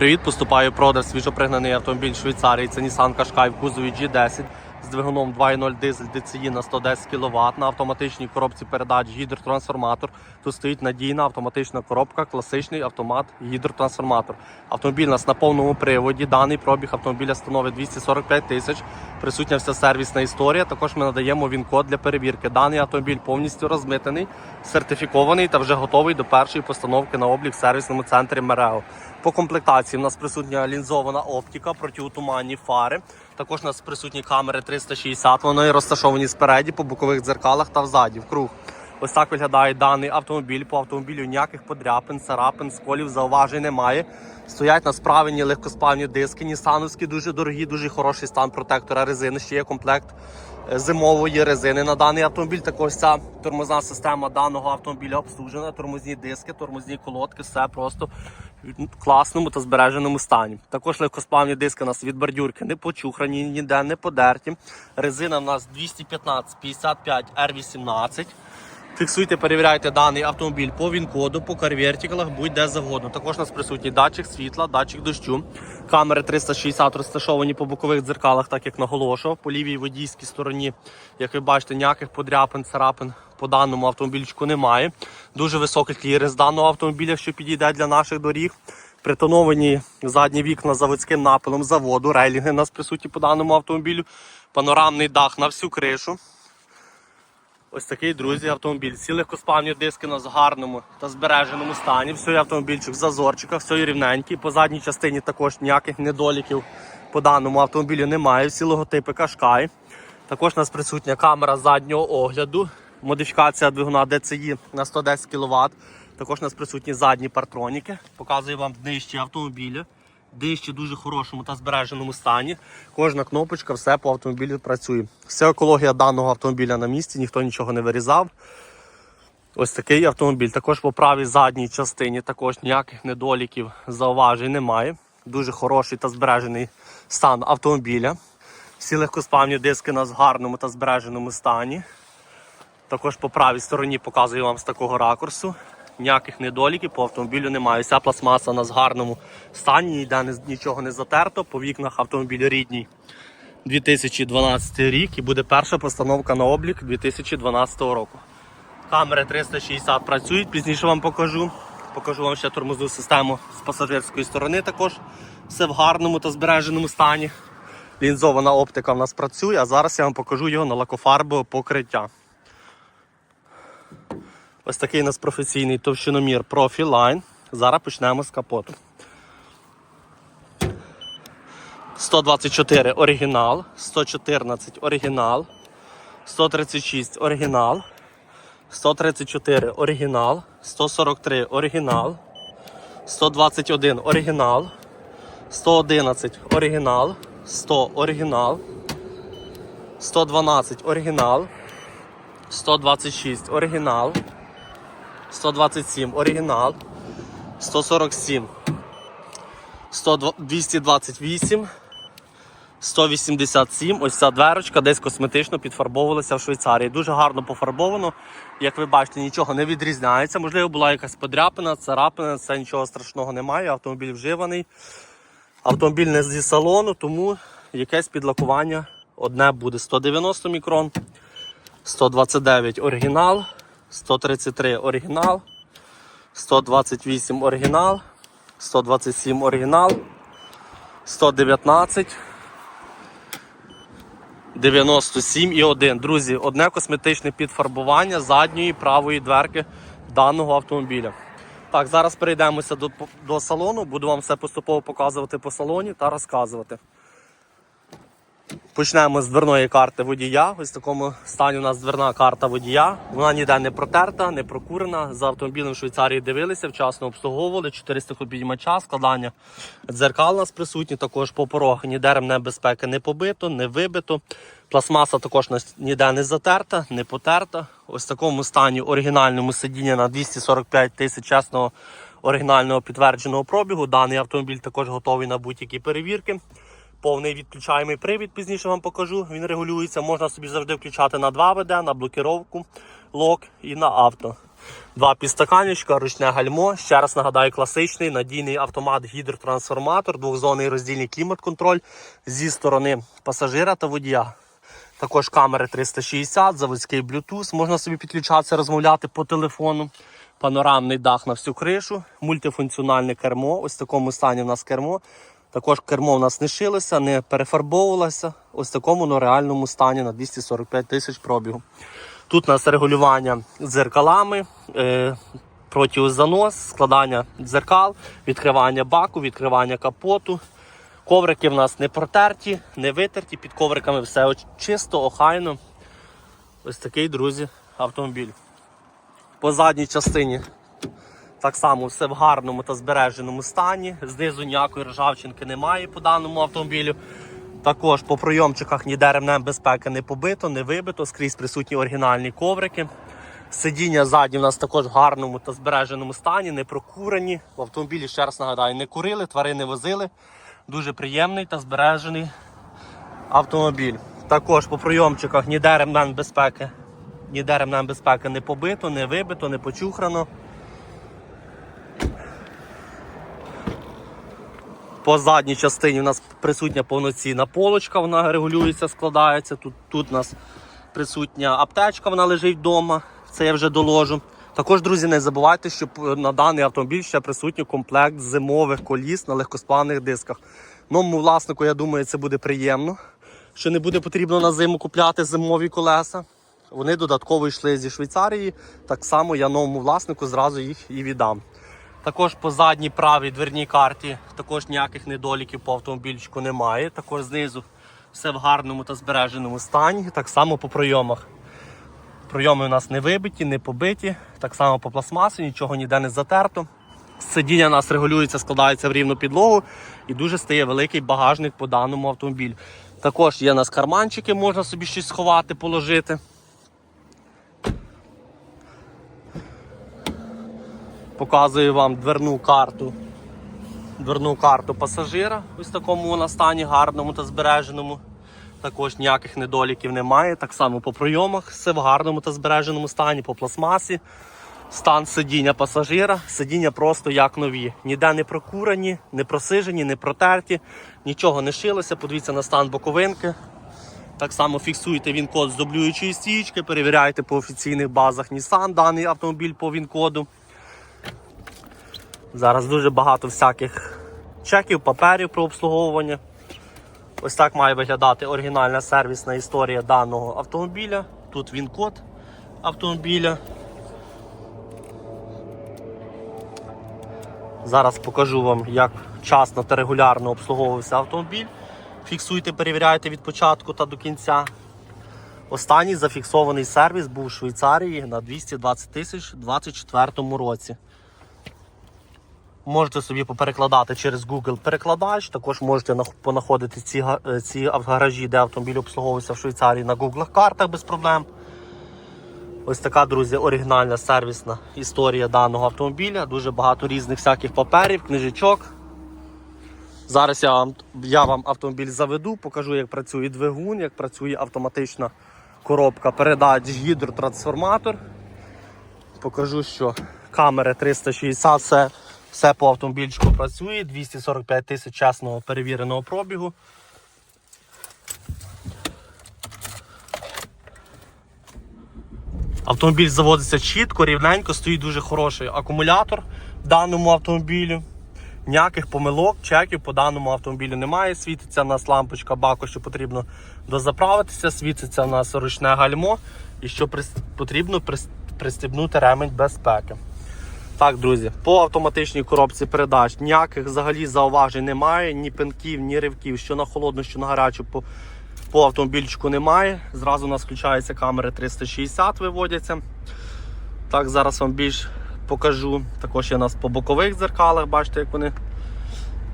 привіт! Поступає продаж свіжопригнаний автомобіль Швейцарії. Це Nissan Qashqai в кузові G10 з двигуном 2.0 дизель DCI на 110 кВт на автоматичній коробці передач гідротрансформатор. Тут стоїть надійна автоматична коробка, класичний автомат гідротрансформатор. Автомобіль у нас на повному приводі. Даний пробіг автомобіля становить 245 тисяч. Присутня вся сервісна історія. Також ми надаємо він-код для перевірки. Даний автомобіль повністю розмитений, сертифікований та вже готовий до першої постановки на облік в сервісному центрі Мерео. По комплектації у нас присутня лінзована оптика, протиутуманні фари. Також у нас присутні камери 360. Вони розташовані спереді, по бокових дзеркалах та взаді. В круг. Ось так виглядає даний автомобіль. По автомобілю ніяких подряпин, царапин, сколів, зауважень немає. Стоять на справені легкоспавні диски, нісановські, дуже дорогі, дуже хороший стан протектора резини. Ще є комплект зимової резини на даний автомобіль. Також ця тормозна система даного автомобіля обслужена. Тормозні диски, тормозні колодки, все просто в класному та збереженому стані. Також легкосплавні диски у нас від бордюрки не почухрані, ніде не подерті. Резина в нас 215 55 R18. Фіксуйте, перевіряйте даний автомобіль по він-коду, по карвертикалах, будь-де завгодно. Також у нас присутній датчик світла, датчик дощу. Камери 360 розташовані по бокових дзеркалах, так як наголошував. По лівій водійській стороні, як ви бачите, ніяких подряпин, царапин по даному автомобільчику немає. Дуже високий кліренс даного автомобіля, що підійде для наших доріг. Притоновані задні вікна заводським напилом заводу. Рейлінги у нас присутні по даному автомобілю. Панорамний дах на всю кришу. Ось такий, друзі, автомобіль. Всі легкосплавні диски у нас гарному та збереженому стані. Все автомобільчик в зазорчиках, все рівненький. По задній частині також ніяких недоліків по даному автомобілю немає. Всі логотипи Qashqai. Також у нас присутня камера заднього огляду. Модифікація двигуна DCI на 110 кВт. Також у нас присутні задні партроніки. Показую вам днищі автомобіля. Дищі дуже хорошому та збереженому стані. Кожна кнопочка, все по автомобілю працює. Вся екологія даного автомобіля на місці, ніхто нічого не вирізав. Ось такий автомобіль. Також по правій задній частині також ніяких недоліків, зауважень немає. Дуже хороший та збережений стан автомобіля. Всі легкосплавні диски у в гарному та збереженому стані. Також по правій стороні показую вам з такого ракурсу. Ніяких недоліків по автомобілю немає. Вся пластмаса в гарному стані, ніде нічого не затерто. По вікнах автомобіль рідній 2012 рік і буде перша постановка на облік 2012 року. Камери 360 працюють, пізніше вам покажу. Покажу вам ще тормозну систему з пасажирської сторони також. Все в гарному та збереженому стані. Лінзована оптика в нас працює, а зараз я вам покажу його на лакофарбове покриття. Ось такий у нас професійний товщиномір Profiline. Зараз почнемо з капоту. 124 оригінал, 114 оригінал, 136 оригінал, 134 оригінал, 143 оригінал, 121 оригінал, 111 оригінал, 100 оригінал, 112 оригінал, 126 оригінал, 127 оригінал, 147, 100, 228, 187. Ось ця дверочка десь косметично підфарбовувалася в Швейцарії. Дуже гарно пофарбовано. Як ви бачите, нічого не відрізняється. Можливо, була якась подряпина, царапина, це нічого страшного немає. Автомобіль вживаний. Автомобіль не зі салону, тому якесь підлакування одне буде 190 мікрон. 129 оригінал, 133 оригінал, 128 оригінал, 127 оригінал, 119, 97 і 1. Друзі, одне косметичне підфарбування задньої правої дверки даного автомобіля. Так, зараз перейдемося до, до салону, буду вам все поступово показувати по салоні та розказувати. Почнемо з дверної карти водія. Ось в такому стані у нас дверна карта водія. Вона ніде не протерта, не прокурена. За автомобілем в Швейцарії дивилися, вчасно обслуговували, 400 підіймача, складання дзеркал у нас присутні. Також по порогах ніде ремне безпеки не побито, не вибито. Пластмаса також ніде не затерта, не потерта. Ось в такому стані оригінальному сидіння на 245 тисяч чесного оригінального підтвердженого пробігу. Даний автомобіль також готовий на будь-які перевірки. Повний відключаємий привід, пізніше вам покажу. Він регулюється. Можна собі завжди включати на 2 ВД, на блокировку, лок і на авто. Два підстаканечка, ручне гальмо. Ще раз нагадаю, класичний надійний автомат гідротрансформатор, двохзонний роздільний клімат-контроль зі сторони пасажира та водія. Також камери 360, заводський Bluetooth, можна собі підключатися, розмовляти по телефону. Панорамний дах на всю кришу, мультифункціональне кермо. Ось в такому стані в нас кермо. Також кермо в нас не шилося, не перефарбовувалося. Ось такому ну, реальному стані на 245 тисяч пробігу. Тут у нас регулювання дзеркалами, е, протизанос, складання дзеркал, відкривання баку, відкривання капоту. Коврики в нас не протерті, не витерті, під ковриками все чисто, охайно. Ось такий, друзі, автомобіль. По задній частині так само все в гарному та збереженому стані. Знизу ніякої ржавчинки немає по даному автомобілю. Також по пройомчиках ніде ремнем безпеки не побито, не вибито, скрізь присутні оригінальні коврики. Сидіння ззаді у нас також в гарному та збереженому стані, не прокурені. В автомобілі, ще раз нагадаю, не курили, тварини возили. Дуже приємний та збережений автомобіль. Також по пройомчиках ніде ремнем безпеки, ніде ремнем безпеки не побито, не вибито, не почухрано. По задній частині у нас присутня повноцінна полочка, вона регулюється, складається. Тут, тут у нас присутня аптечка, вона лежить вдома. Це я вже доложу. Також, друзі, не забувайте, що на даний автомобіль ще присутній комплект зимових коліс на легкосплавних дисках. Новому власнику, я думаю, це буде приємно, що не буде потрібно на зиму купляти зимові колеса. Вони додатково йшли зі Швейцарії. Так само я новому власнику зразу їх і віддам. Також по задній правій дверній карті також ніяких недоліків по автомобільчику немає. Також знизу все в гарному та збереженому стані. Так само по пройомах. Пройоми у нас не вибиті, не побиті. Так само по пластмасі, нічого ніде не затерто. Сидіння у нас регулюється, складається в рівну підлогу і дуже стає великий багажник по даному автомобілю. Також є у нас карманчики, можна собі щось сховати, положити. Показую вам дверну карту. Дверну карту пасажира. Ось в такому вона стані гарному та збереженому. Також ніяких недоліків немає. Так само по пройомах все в гарному та збереженому стані, по пластмасі. Стан сидіння пасажира, сидіння просто як нові. Ніде не прокурені, не просижені, не протерті, нічого не шилося. Подивіться на стан боковинки. Так само фіксуєте він-код з дублюючої стічки, перевіряйте по офіційних базах Nissan даний автомобіль по він-коду. Зараз дуже багато всяких чеків, паперів про обслуговування. Ось так має виглядати оригінальна сервісна історія даного автомобіля. Тут він код автомобіля. Зараз покажу вам, як вчасно та регулярно обслуговувався автомобіль. Фіксуйте, перевіряйте від початку та до кінця. Останній зафіксований сервіс був у Швейцарії на 220 тисяч у 2024 році. Можете собі поперекладати через Google перекладач. Також можете понаходити ці, е, ці гаражі, де автомобіль обслуговувався в Швейцарії на Google картах без проблем. Ось така, друзі, оригінальна сервісна історія даного автомобіля. Дуже багато різних всяких паперів, книжечок. Зараз я вам, я вам автомобіль заведу, покажу, як працює двигун, як працює автоматична коробка передач гідротрансформатор. Покажу, що камери 360, все, все по автомобільчику працює, 245 тисяч чесного перевіреного пробігу. Автомобіль заводиться чітко, рівненько, стоїть дуже хороший акумулятор в даному автомобілі. Ніяких помилок, чеків по даному автомобілю немає. Світиться у нас лампочка баку, що потрібно дозаправитися, світиться у нас ручне гальмо і що потрібно прис- пристібнути ремень безпеки. Так, друзі, по автоматичній коробці передач ніяких взагалі зауважень немає, ні пинків, ні ривків, що на холодну, що на гарячу по, по автомобільчику немає. Зразу у нас включаються камери 360, виводяться. Так, зараз вам більш покажу. Також є у нас по бокових дзеркалах, бачите, як вони.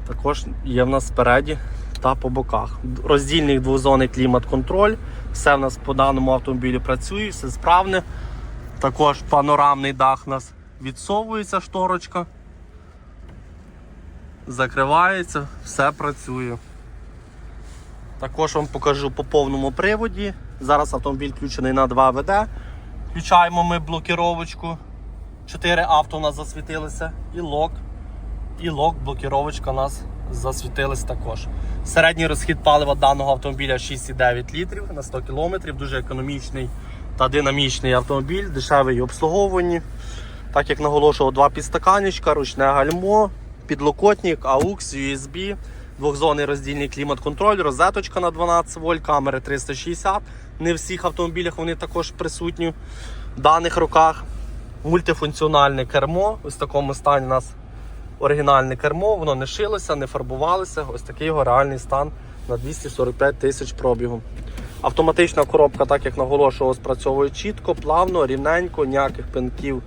Також є в нас спереді та по боках. Роздільний двозонний клімат-контроль. Все в нас по даному автомобілі працює, все справне. Також панорамний дах у нас відсовується шторочка. Закривається, все працює. Також вам покажу по повному приводі. Зараз автомобіль включений на 2 ВД. Включаємо ми блокіровочку. Чотири авто у нас засвітилися. І лок, і лок, блокіровочка у нас засвітились також. Середній розхід палива даного автомобіля 6,9 літрів на 100 км. Дуже економічний та динамічний автомобіль, дешевий в обслуговуванні. Так як наголошував, два підстаканечка, ручне гальмо, підлокотник, AUX, USB, двохзонний роздільний клімат-контроль, розеточка на 12 вольт, камери 360. Не в всіх автомобілях вони також присутні в даних роках. Мультифункціональне кермо. Ось в такому стані у нас оригінальне кермо, воно не шилося, не фарбувалося. Ось такий його реальний стан на 245 тисяч пробігу. Автоматична коробка, так як наголошував, спрацьовує чітко, плавно, рівненько, ніяких пинків,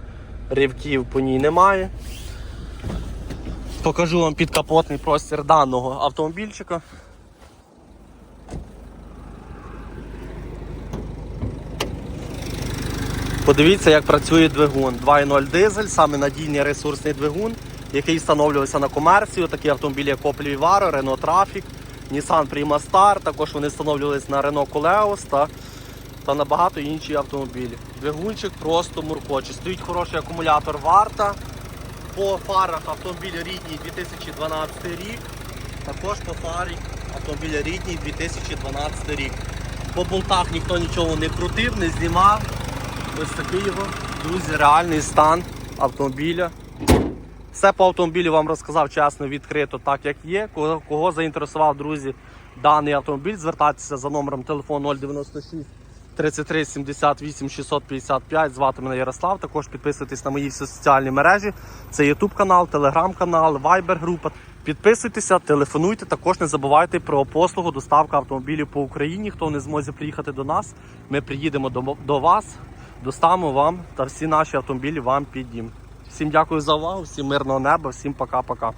рівків по ній немає. Покажу вам підкапотний простір даного автомобільчика. Подивіться, як працює двигун. 2.0 дизель, саме надійний ресурсний двигун, який встановлювався на комерцію. Такі автомобілі, як Opel Vivaro, Renault Trafic, Nissan Prima Star. Також вони встановлювалися на Renault Coleos та, та на багато інші автомобілі. Двигунчик просто муркоче. Стоїть хороший акумулятор варта. По фарах автомобіль рідній 2012 рік. Також по фарі автомобіль рідній 2012 рік. По болтах ніхто нічого не крутив, не знімав. Ось такий його, друзі, реальний стан автомобіля. Все по автомобілю вам розказав чесно, відкрито, так як є. Кого, кого заінтересував, друзі, даний автомобіль, звертайтеся за номером телефону 096 33 78 655. Звати мене Ярослав. Також підписуйтесь на мої соціальні мережі. Це YouTube канал, Telegram канал, Viber група. Підписуйтеся, телефонуйте. Також не забувайте про послугу доставка автомобілів по Україні. Хто не зможе приїхати до нас, ми приїдемо до, до вас, доставимо вам та всі наші автомобілі вам під дім. Всім дякую за увагу, всім мирного неба, всім пока-пока.